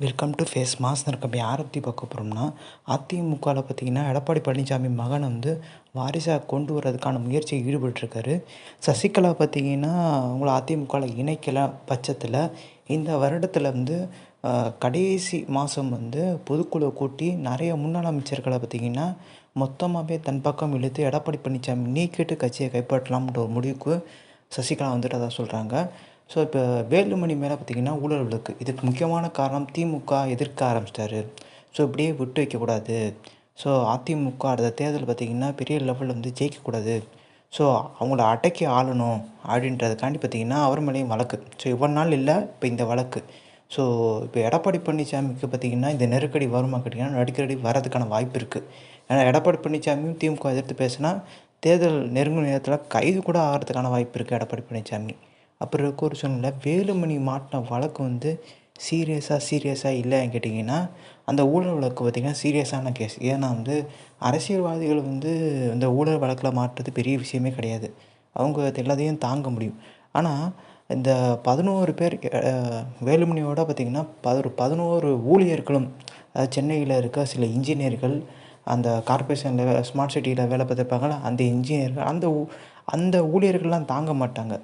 Welcome to face mass இருக்க யாரை பற்றி பார்க்க போகிறோம்னா அதிமுகவில் பார்த்தீங்கன்னா எடப்பாடி பழனிசாமி மகனை வந்து வாரிசாக கொண்டு வர்றதுக்கான முயற்சியில் ஈடுபட்டிருக்காரு. சசிகலா பார்த்தீங்கன்னா அவங்கள அதிமுகவில் இணைக்கல பட்சத்தில் இந்த வருடத்தில் வந்து கடைசி மாதம் வந்து பொதுக்குழு கூட்டி நிறைய முன்னாள் அமைச்சர்களை பார்த்தீங்கன்னா மொத்தமாகவே தன் பக்கம் இழுத்து எடப்பாடி பழனிசாமி நீக்கிட்டு கட்சியை கைப்பற்றலாம்ன்ற ஒரு முடிவுக்கு சசிகலா வந்துட்டு அதான் சொல்கிறாங்க ஸோ இப்போ வேலுமணி மேலே பார்த்தீங்கன்னா ஊழல் வழக்கு. இதுக்கு முக்கியமான காரணம் திமுக எதிர்க்க ஆரம்பிச்சிட்டாரு. ஸோ இப்படியே விட்டு வைக்கக்கூடாது. ஸோ அதிமுக அடுத்த தேர்தல் பார்த்திங்கன்னா பெரிய லெவலில் வந்து ஜெயிக்கக்கூடாது. ஸோ அவங்கள அடக்கி ஆளணும் அப்படின்றதுக்காண்டி பார்த்திங்கன்னா அவர் மேலேயும் வழக்கு. ஸோ இவ்வளோ நாள் இல்லை இப்போ இந்த வழக்கு. ஸோ இப்போ எடப்பாடி பழனிசாமிக்கு பார்த்திங்கன்னா இந்த நெருக்கடி வருமா கேட்டிங்கன்னா நெருக்கடி வரதுக்கான வாய்ப்பு இருக்குது ஏன்னா எடப்பாடி பழனிசாமியும் திமுக எதிர்த்து பேசினா தேர்தல் நெருங்கும் நேரத்தில் கைது கூட ஆகிறதுக்கான வாய்ப்பு இருக்குது எடப்பாடி பழனிசாமி. அப்புறம் இருக்க ஒரு சூழ்நிலை வேலுமணி மாட்டின வழக்கு வந்து சீரியஸாக சீரியஸாக இல்லைன்னு கேட்டிங்கன்னா அந்த ஊழல் வழக்கு பார்த்திங்கன்னா சீரியஸான கேஸ் ஏன்னா வந்து அரசியல்வாதிகள் வந்து இந்த ஊழல் வழக்கில் மாட்டுறது பெரிய விஷயமே கிடையாது. அவங்க எல்லாத்தையும் தாங்க முடியும். ஆனால் இந்த பதினோரு பேர் வேலுமணியோட பார்த்திங்கன்னா பத பதினோரு ஊழியர்களும் அதாவது சென்னையில் இருக்க சில இன்ஜினியர்கள் அந்த கார்பரேஷனில் ஸ்மார்ட் சிட்டியில் வேலை பார்த்துருப்பாங்கள அந்த இன்ஜினியர்கள் அந்த அந்த ஊழியர்கள்லாம் தாங்க மாட்டாங்க.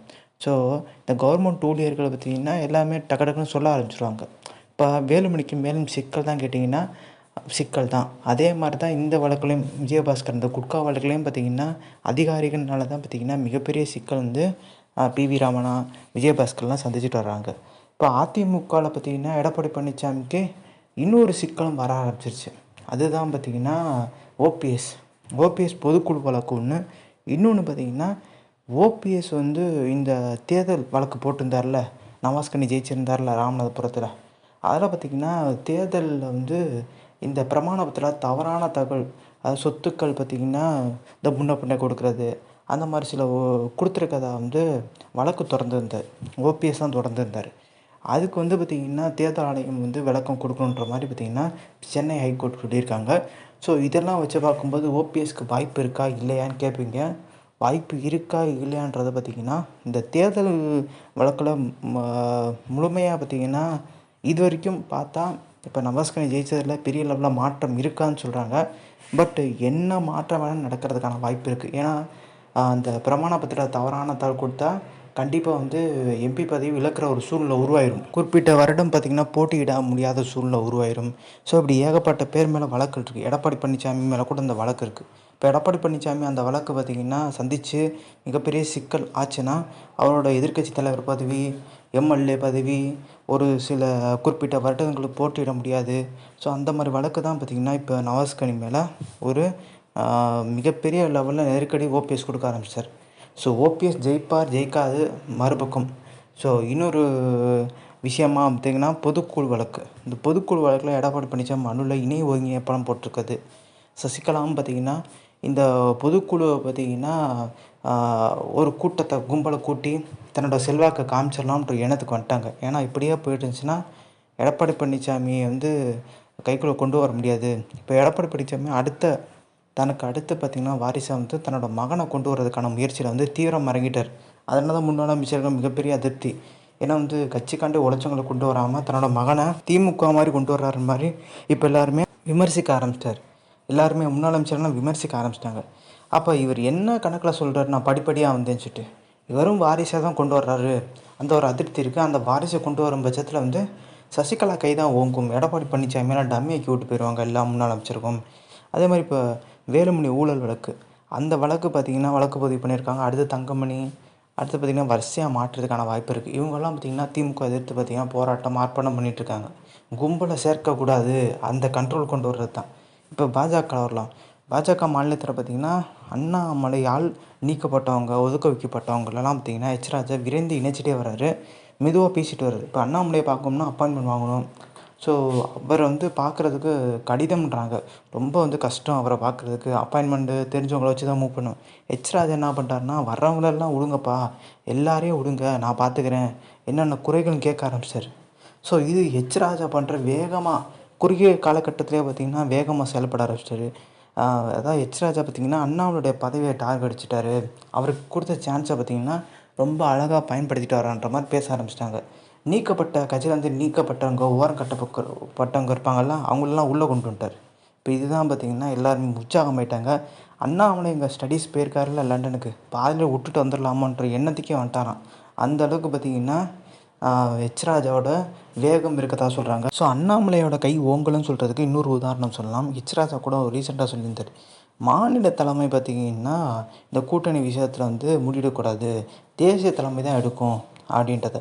ஸோ இந்த கவர்மெண்ட் ஊழியர்கள் பார்த்திங்கன்னா எல்லாமே டக்கு டக்குன்னு சொல்ல ஆரம்பிச்சிருவாங்க. இப்போ வேலுமணிக்கு மேலும் சிக்கல் தான் கேட்டிங்கன்னா சிக்கல் தான். அதே மாதிரி தான் இந்த வழக்குலையும் விஜயபாஸ்கர் இந்த குட்கா வழக்குலையும் பார்த்திங்கன்னா அதிகாரிகள்னால தான் பார்த்திங்கன்னா மிகப்பெரிய சிக்கல் வந்து பி வி ராமனா விஜயபாஸ்கர்லாம் சந்திச்சுட்டு வர்றாங்க. இப்போ அதிமுகவில் பார்த்திங்கன்னா எடப்பாடி பழனிசாமிக்கு இன்னொரு சிக்கலும் வர ஆரம்பிச்சிருச்சு. அதுதான் பார்த்திங்கன்னா ஓபிஎஸ் ஓபிஎஸ் பொதுக்குழு வழக்கு ஒன்று இன்னொன்று பார்த்திங்கன்னா ஓபிஎஸ் வந்து இந்த தேர்தல் வழக்கு போட்டிருந்தார்ல நவாஸ்கனி ஜெயிச்சிருந்தார்ல ராமநாதபுரத்தில். அதில் பார்த்திங்கன்னா தேர்தலில் வந்து இந்த பிரமாண தவறான தகவல் அதாவது சொத்துக்கள் பார்த்திங்கன்னா இந்த முன்ன பின்ன கொடுக்குறது அந்த மாதிரி சில கொடுத்துருக்கதா வந்து வழக்கு திறந்துருந்தார் ஓபிஎஸ் தான் தொடர்ந்துருந்தார். அதுக்கு வந்து பார்த்திங்கன்னா தேர்தல் ஆணையம் வந்து விளக்கம் கொடுக்கணுன்ற மாதிரி பார்த்திங்கன்னா சென்னை ஹைகோர்ட் சொல்லியிருக்காங்க. ஸோ இதெல்லாம் வச்சு பார்க்கும்போது ஓபிஎஸ்க்கு வாய்ப்பு இருக்கா இல்லையான்னு கேட்பீங்க. வாய்ப்பு இருக்கா இல்லையான்றதை பார்த்திங்கன்னா இந்த தேர்தல் வழக்கில் முழுமையாக பார்த்திங்கன்னா இது வரைக்கும் பார்த்தா இப்போ நவாஸ்கனி ஜெயிச்சதில் பெரிய லெவலில் மாற்றம் இருக்கான்னு சொல்கிறாங்க பட் என்ன மாற்றம் வேணால் நடக்கிறதுக்கான வாய்ப்பு இருக்குது ஏன்னா அந்த பிரமாண பத்திர தவறான தாள் கொடுத்தா கண்டிப்பாக வந்து எம்பி பதவி இழக்கிற ஒரு சூழ்நிலை உருவாயிரும். குறிப்பிட்ட வருடம் பார்த்திங்கன்னா போட்டியிட முடியாத சூழ்நிலை உருவாயிரும். ஸோ இப்படி ஏகப்பட்ட பேர் மேலே வழக்கு இருக்குது எடப்பாடி பழனிசாமி மேலே கூட இந்த வழக்கு இருக்குது இப்போ எடப்பாடி பழனிசாமி அந்த வழக்கு பார்த்திங்கன்னா சந்தித்து மிகப்பெரிய சிக்கல் ஆச்சுன்னா அவரோட எதிர்க்கட்சி தலைவர் பதவி எம்எல்ஏ பதவி ஒரு சில குறிப்பிட்ட வருடங்களுக்கு போட்டியிட முடியாது. ஸோ அந்த மாதிரி வழக்கு தான் பார்த்திங்கன்னா இப்போ நவாஸ்கனி மேலே ஒரு மிகப்பெரிய லெவலில் நெருக்கடி ஓபிஎஸ் கொடுக்க ஆரம்பிச்சார். ஸோ ஓபிஎஸ் ஜெயிப்பார் ஜெயிக்காது மறுபக்கம். ஸோ இன்னொரு விஷயமா பார்த்திங்கன்னா பொதுக்குழு வழக்கு. இந்த பொதுக்குழு வழக்கில் எடப்பாடி பழனிசாமி மனுவில் இணை ஒருங்கிணைப்படம் போட்டிருக்குது. சசிகலாவும் பார்த்திங்கன்னா இந்த பொதுக்குழுவை பார்த்திங்கன்னா ஒரு கூட்டத்தை கும்பலை கூட்டி தன்னோட செல்வாக்கை காமிச்சிடலாம்ன்ற எண்ணத்துக்கு வந்துட்டாங்க. ஏன்னா இப்படியே போயிட்டு இருந்துச்சுன்னா எடப்பாடி பழனிசாமியை வந்து கைக்குள்ளே கொண்டு வர முடியாது. இப்போ எடப்பாடி பழனிசாமி அடுத்த தனக்கு அடுத்து பார்த்திங்கன்னா வாரிசாக வந்து தன்னோட மகனை கொண்டு வரதுக்கான முயற்சியில் வந்து தீவிரம் இறங்கிட்டார் அதனால தான் முன்னாள் அமைச்சர்கள் மிகப்பெரிய அதிருப்தி. ஏன்னா வந்து கட்சிக்காண்டு உழைச்சவங்களை கொண்டு வராமல் தன்னோட மகனை திமுக மாதிரி கொண்டு வர்றாரு மாதிரி இப்போ எல்லாருமே விமர்சிக்க ஆரம்பிச்சிட்டார். எல்லாருமே முன்னாள் அமைச்சர்லாம் விமர்சிக்க ஆரம்பிச்சிட்டாங்க. அப்போ இவர் என்ன கணக்கில் சொல்கிறார் நான் படிப்படியாக வந்தேன்னு சொல்லிட்டு இவரும் வாரிசாக தான் கொண்டு வர்றாரு. அந்த ஒரு அதிருப்தி இருக்குது அந்த வாரிசை கொண்டு வரும் பட்சத்தில் வந்து சசிகலா கை தான் ஓங்கும். எடப்பாடி பழனிசாமியெல்லாம் டம்மி ஆக்கி விட்டு போயிடுவாங்க எல்லா முன்னாள் அமைச்சருக்கும். அதே மாதிரி இப்போ வேலுமணி ஊழல் வழக்கு. அந்த வழக்கு பார்த்திங்கன்னா வழக்கு பதிவு பண்ணியிருக்காங்க. அடுத்து தங்கமணி அடுத்து பார்த்திங்கன்னா வரிசையாக மாற்றுறதுக்கான வாய்ப்பு இருக்குது இவங்கெல்லாம் பார்த்திங்கன்னா திமுக எதிர்த்து பார்த்திங்கன்னா போராட்டம் ஆர்ப்பாட்டம் பண்ணிகிட்ருக்காங்க இருக்காங்க. கும்பலை சேர்க்கக்கூடாது அந்த கண்ட்ரோல் கொண்டு வர்றது தான் இப்போ பாஜக வரலாம். பாஜக மாநிலத்தில் பார்த்திங்கன்னா அண்ணாமலையால் நீக்கப்பட்டவங்க ஒதுக்க வைக்கப்பட்டவங்களெல்லாம் பார்த்திங்கன்னா எச் ராஜா விரைந்து இணைச்சிட்டே வராரு மெதுவாக பேசிட்டு வர்றாரு. இப்போ அண்ணாமலையை பார்க்கணும்னா அப்பாயின்மெண்ட் வாங்கணும். ஸோ அவரை வந்து பார்க்குறதுக்கு கடிதம்ன்றாங்க. ரொம்ப வந்து கஷ்டம் அவரை பார்க்குறதுக்கு. அப்பாயின்மெண்ட்டு தெரிஞ்சவங்கள வச்சு தான் மூவ் பண்ணும் எச் ராஜா என்ன பண்ணிட்டாருன்னா வர்றவங்களெல்லாம் விடுங்கப்பா. எல்லாரையும் விடுங்க நான் பார்த்துக்கிறேன். என்னென்ன குறைகள்னு கேட்க ஆரம்பிச்சார் ஸோ இது எச் ராஜா பண்ணுற வேகமாக குறுகிய காலகட்டத்திலே பார்த்திங்கன்னா வேகமாக செயல்பட ஆரம்பிச்சிட்டாரு. அதாவது அதான் எச் ராஜா பார்த்திங்கன்னா அண்ணாவுடைய பதவியை டார்கெட் அடிச்சிட்டாரு. அவருக்கு கொடுத்த சான்ஸை பார்த்திங்கன்னா ரொம்ப அழகாக பயன்படுத்திட்டு வரான்ற மாதிரி பேச ஆரம்பிச்சிட்டாங்க. நீக்கப்பட்ட கட்சியிலேருந்து நீக்கப்பட்டவங்க ஓரம் கட்டப்பட்டவங்க பட்டவங்க இருப்பாங்கல்ல அவங்களெல்லாம் உள்ளே கொண்டு வந்துட்டார். இப்போ இதுதான் பார்த்தீங்கன்னா எல்லாருமே உற்சாகமாயிட்டாங்க அண்ணாமலை இங்கே ஸ்டடீஸ் போயிருக்காருல்ல லண்டனுக்கு. பாதியில் விட்டுட்டு வந்துடலாமான்ற எண்ணத்துக்கே வந்துட்டாரான் அந்த அளவுக்கு பார்த்தீங்கன்னா ஹெச் வேகம் இருக்கதா சொல்கிறாங்க ஸோ அண்ணாமலையோட கை ஓங்கலன்னு சொல்கிறதுக்கு இன்னொரு உதாரணம் சொல்லலாம். ஹெச்ராஜா கூட ரீசெண்டாக சொல்லியிருந்தார். மாநில தலைமை பார்த்திங்கன்னா இந்த கூட்டணி விஷயத்தில் வந்து முடிவிடக்கூடாது தேசிய தலைமை தான் எடுக்கும் அப்படின்றத.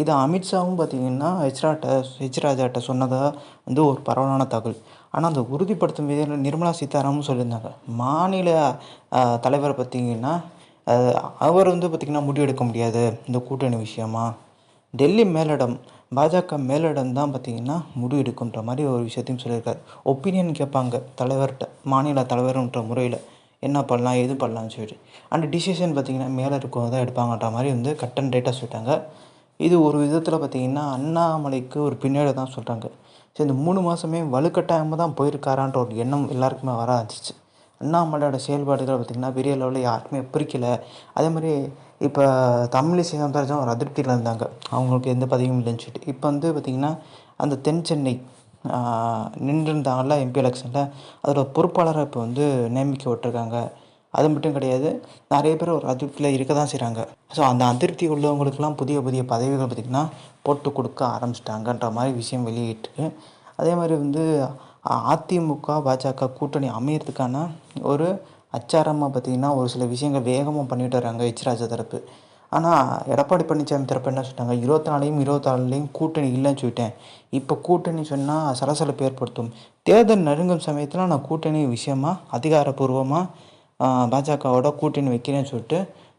இது அமித்ஷாவும் பார்த்திங்கன்னா ஹெச்ராட்ட ஹெச்ராஜாட்ட சொன்னதாக வந்து ஒரு பரவலான தகவல். ஆனால் அந்த உறுதிப்படுத்தும் விதத்தில் நிர்மலா சீதாராமன் சொல்லியிருந்தாங்க. மாநில தலைவரை பார்த்திங்கன்னா அவர் வந்து பார்த்திங்கன்னா முடிவெடுக்க முடியாது இந்த கூட்டணி விஷயமா. டெல்லி மேலிடம் பாஜக மேலிடம் தான் பார்த்திங்கன்னா முடிவு எடுக்குன்ற மாதிரி ஒரு விஷயத்தையும் சொல்லியிருக்காரு. ஒப்பீனியன் கேட்பாங்க தலைவர்கிட்ட மாநில தலைவர்ன்ற முறையில். என்ன பண்ணலாம் எது பண்ணலாம்னு சொல்லிட்டு. அண்ட் டிசிஷன் பார்த்திங்கன்னா மேலே இருக்கவங்க தான் எடுப்பாங்கன்ற மாதிரி வந்து கட் அண்ட் ரைட்டாக சொல்லிட்டாங்க. இது ஒரு விதத்தில் பார்த்திங்கன்னா அண்ணாமலைக்கு ஒரு பின்னாடி தான் சொல்கிறாங்க சரி இந்த மூணு மாதமே வலுக்கட்டாயமாக தான் போயிருக்காரான்ற ஒரு எண்ணம் எல்லாருக்குமே வர ஆரம்பிச்சிச்சு. அண்ணாமலையோட செயல்பாடுகள் பார்த்திங்கன்னா பெரிய லெவலில் யாருக்குமே பிரிக்கலை. அதே மாதிரி இப்போ தமிழிசை சவுந்தரராஜன் ஒரு அதிருப்தியில் இருந்தாங்க. அவங்களுக்கு எந்த பதவியும் இல்லைன்னு சொல்லிட்டு. இப்போ வந்து பார்த்திங்கன்னா அந்த தென் சென்னை நின்றுருந்தாங்கல்ல எம்பி எலெக்ஷனில் அதோட பொறுப்பாளரை இப்போ வந்து நியமிக்க விட்டுருக்காங்க. அது மட்டும் கிடையாது நிறைய பேர் ஒரு அதிருப்தியில் இருக்க தான் செய்கிறாங்க ஸோ அந்த அதிருப்தி உள்ளவங்களுக்கெல்லாம் புதிய புதிய பதவிகள் பார்த்திங்கன்னா போட்டு கொடுக்க ஆரம்பிச்சிட்டாங்கன்ற மாதிரி விஷயம் வெளியிட்டு அதே மாதிரி வந்து அதிமுக பாஜக கூட்டணி அமையிறதுக்கான ஒரு அச்சாரமாக பார்த்திங்கன்னா ஒரு சில விஷயங்கள் வேகமாக பண்ணிட்டு வராங்க ஹெச் ராஜா தரப்பு. ஆனால் எடப்பாடி பழனிசாமி தரப்பு என்ன சொல்லிட்டாங்க? இருபத்தி நாலையும் இருபத்தாறுலையும் கூட்டணி இல்லைன்னு சொல்லிட்டேன். இப்போ கூட்டணி சொன்னால் சலசலப்பு ஏற்படுத்தும். தேர்தல் நெருங்கும் சமயத்தில் நான் கூட்டணி விஷயமாக அதிகாரப்பூர்வமாக பாஜகவோட கூட்டணி வைக்கிறேன்னு சொல்லிட்டு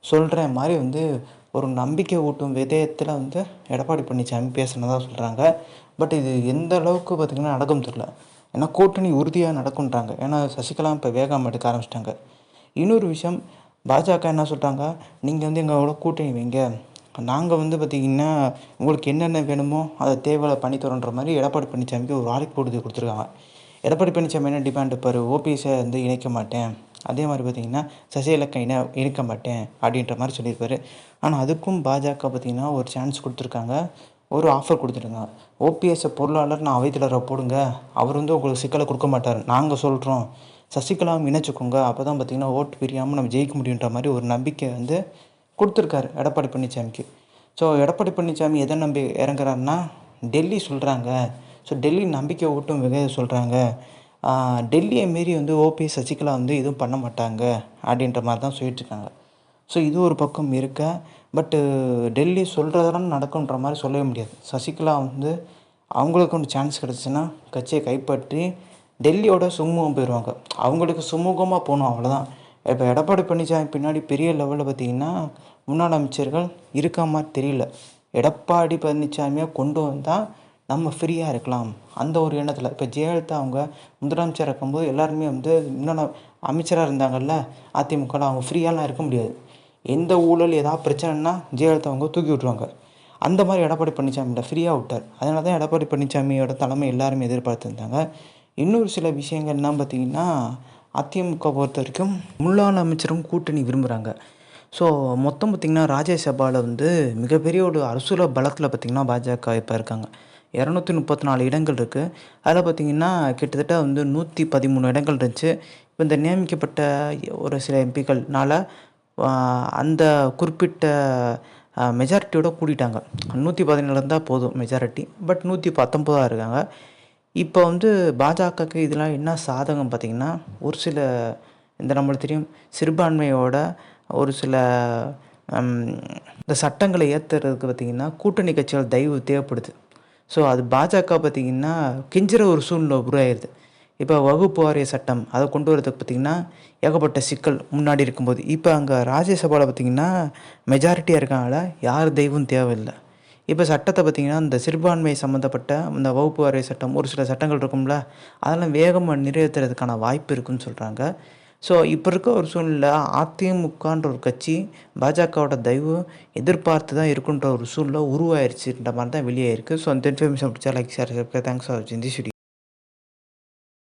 சொல்கிற மாதிரி வந்து ஒரு நம்பிக்கை ஊட்டும் விதயத்தில் வந்து எடப்பாடி பழனிசாமி பேசுனதாக சொல்கிறாங்க பட் இது எந்த அளவுக்கு பார்த்திங்கன்னா நடக்கும் தெரில ஏன்னா கூட்டணி உறுதியாக நடக்குன்றாங்க ஏன்னா சசிகலா இப்போ வேகம் எடுக்க ஆரம்பிச்சிட்டாங்க. இன்னொரு விஷயம் பாஜக என்ன சொல்லிட்டாங்க நீங்கள் வந்து எங்களோட கூட்டணி வைங்க. நாங்கள் வந்து பார்த்திங்கன்னா உங்களுக்கு என்னென்ன வேணுமோ அதை தேவையை பண்ணி தரோன்ற மாதிரி எடப்பாடி பழனிசாமிக்கு ஒரு வாய்ப்பு போட்டு கொடுத்துருக்காங்க. எடப்பாடி பழனிசாமி என்ன டிமாண்ட் இருப்பார்? ஓபிஎஸை வந்து இணைக்க மாட்டேன். அதே மாதிரி பார்த்திங்கன்னா சசிகலாக்கா இணை இணைக்க மாட்டேன் அப்படின்ற மாதிரி சொல்லியிருப்பார். ஆனால் அதுக்கும் பாஜக பார்த்திங்கன்னா ஒரு சான்ஸ் கொடுத்துருக்காங்க. ஒரு ஆஃபர் கொடுத்துருக்காங்க ஓபிஎஸ்ஸை பொருளாளர் நான் அவைத்தலைவரை போடுங்க. அவர் வந்து உங்களுக்கு சிக்கலை கொடுக்க மாட்டார். நாங்கள் சொல்கிறோம் சசிகலாவும் இணைச்சிக்கோங்க அப்போ தான் பார்த்திங்கன்னா ஓட்டு பிரியாமல் நம்ம ஜெயிக்க முடியுன்ற மாதிரி ஒரு நம்பிக்கை வந்து கொடுத்துருக்காரு எடப்பாடி பழனிசாமிக்கு ஸோ எடப்பாடி பழனிசாமி எதை நம்பி இறங்குறாருன்னா டெல்லி சொல்கிறாங்க ஸோ டெல்லி நம்பிக்கை ஓட்டும் வகை சொல்கிறாங்க டெல்லியை மீறி வந்து ஓபிஎஸ் சசிகலா வந்து எதுவும் பண்ண மாட்டாங்க. அப்படின்ற மாதிரி தான் சொல்லிட்டுருக்காங்க. ஸோ இது ஒரு பக்கம் இருக்க பட்டு uh, டெல்லி சொல்கிறதெல்லாம் நடக்குன்ற மாதிரி சொல்லவே முடியாது. சசிகலா வந்து அவங்களுக்கு ஒன்று சான்ஸ் கிடச்சின்னா கட்சியை கைப்பற்றி டெல்லியோட சுமூகம் போயிடுவாங்க. அவங்களுக்கு சுமூகமாக போகணும் அவ்வளோதான் இப்போ எடப்பாடி பழனிசாமி பின்னாடி பெரிய லெவலில் பார்த்திங்கன்னா முன்னாள் அமைச்சர்கள் இருக்க மாதிரி தெரியல. எடப்பாடி பழனிசாமியாக கொண்டு வந்தால் நம்ம ஃப்ரீயாக இருக்கலாம். அந்த ஒரு எண்ணத்தில். இப்போ ஜெயலலிதா அவங்க முதலமைச்சராக இருக்கும்போது எல்லாருமே வந்து முன்னாள் அமைச்சராக இருந்தாங்கல்ல அதிமுகவில் அவங்க ஃப்ரீயாலாம் இருக்க முடியாது. எந்த ஊழல் ஏதாவது பிரச்சனைனா ஜெயலலிதா அவங்க தூக்கி விட்ருவாங்க அந்த மாதிரி எடப்பாடி பழனிசாமியில ஃப்ரீயாக விட்டார். அதனால தான் எடப்பாடி பழனிசாமியோட தலைமை எல்லாருமே எதிர்பார்த்துருந்தாங்க. இன்னொரு சில விஷயங்கள் பார்த்திங்கன்னா அதிமுக பொறுத்த வரைக்கும் முன்னாள் அமைச்சரும் கூட்டணி விரும்புகிறாங்க ஸோ மொத்தம் பார்த்திங்கன்னா ராஜ்யசபாவில் வந்து மிகப்பெரிய ஒரு அரசுல பலத்தில் பார்த்திங்கன்னா பாஜக இப்போ இருக்காங்க. இரநூத்தி முப்பத்தி நாலு இடங்கள் இருக்குது அதில் பார்த்திங்கன்னா கிட்டத்தட்ட வந்து நூற்றி பதிமூணு இடங்கள் இருந்துச்சு. இப்போ இந்த நியமிக்கப்பட்ட ஒரு சில எம்பிக்கள்னால அந்த குறிப்பிட்ட மெஜாரிட்டியோட கூட்டிட்டாங்க நூற்றி பதினேழு இருந்தால் போதும் மெஜாரிட்டி பட் நூற்றி பத்தொம்போதாக இருக்காங்க. இப்போ வந்து பாஜகவுக்கு இதெல்லாம் என்ன சாதகம் பார்த்திங்கன்னா ஒரு சில இந்த நம்மளுக்கு தெரியும் சிறுபான்மையோட ஒரு சில இந்த சட்டங்களை ஏற்றுறதுக்கு பார்த்திங்கன்னா கூட்டணி கட்சிகள் தயவு தேவைப்படுது. ஸோ அது பாஜக பார்த்திங்கன்னா கெஞ்சுற ஒரு சூழ்நிலை உருவாயிருது. இப்போ வகுப்பு வாரிய சட்டம் அதை கொண்டு வரதுக்கு பார்த்திங்கன்னா ஏகப்பட்ட சிக்கல் முன்னாடி இருக்கும்போது. இப்போ அங்கே ராஜ்யசபாவில் பார்த்திங்கன்னா மெஜாரிட்டியாக இருக்காங்கள யார் தெய்வம் தேவையில்லை. இப்போ சட்டத்தை பார்த்திங்கன்னா இந்த சிறுபான்மை சம்மந்தப்பட்ட இந்த வகுப்பு வாரிய சட்டம் ஒரு சில சட்டங்கள் இருக்கும்ல அதெல்லாம் வேகமாக நிறைவேற்றுறதுக்கான வாய்ப்பு இருக்குன்னு சொல்கிறாங்க ஸோ இப்போ இருக்க ஒரு சூழ்நிலை அதிமுகன்ற ஒரு கட்சி பாஜகவோட தயவு எதிர்பார்த்து தான் இருக்குன்ற ஒரு சூழ்நிலை உருவாயிருச்சுன்ற மாதிரி தான் வெளியே இருக்குது ஸோ அந்த இன்ஃபர்மேஷன் பிடிச்சா லைக் ஷேர் தேங்க்ஸ் ஃபார் வாட்சிங் திஸ்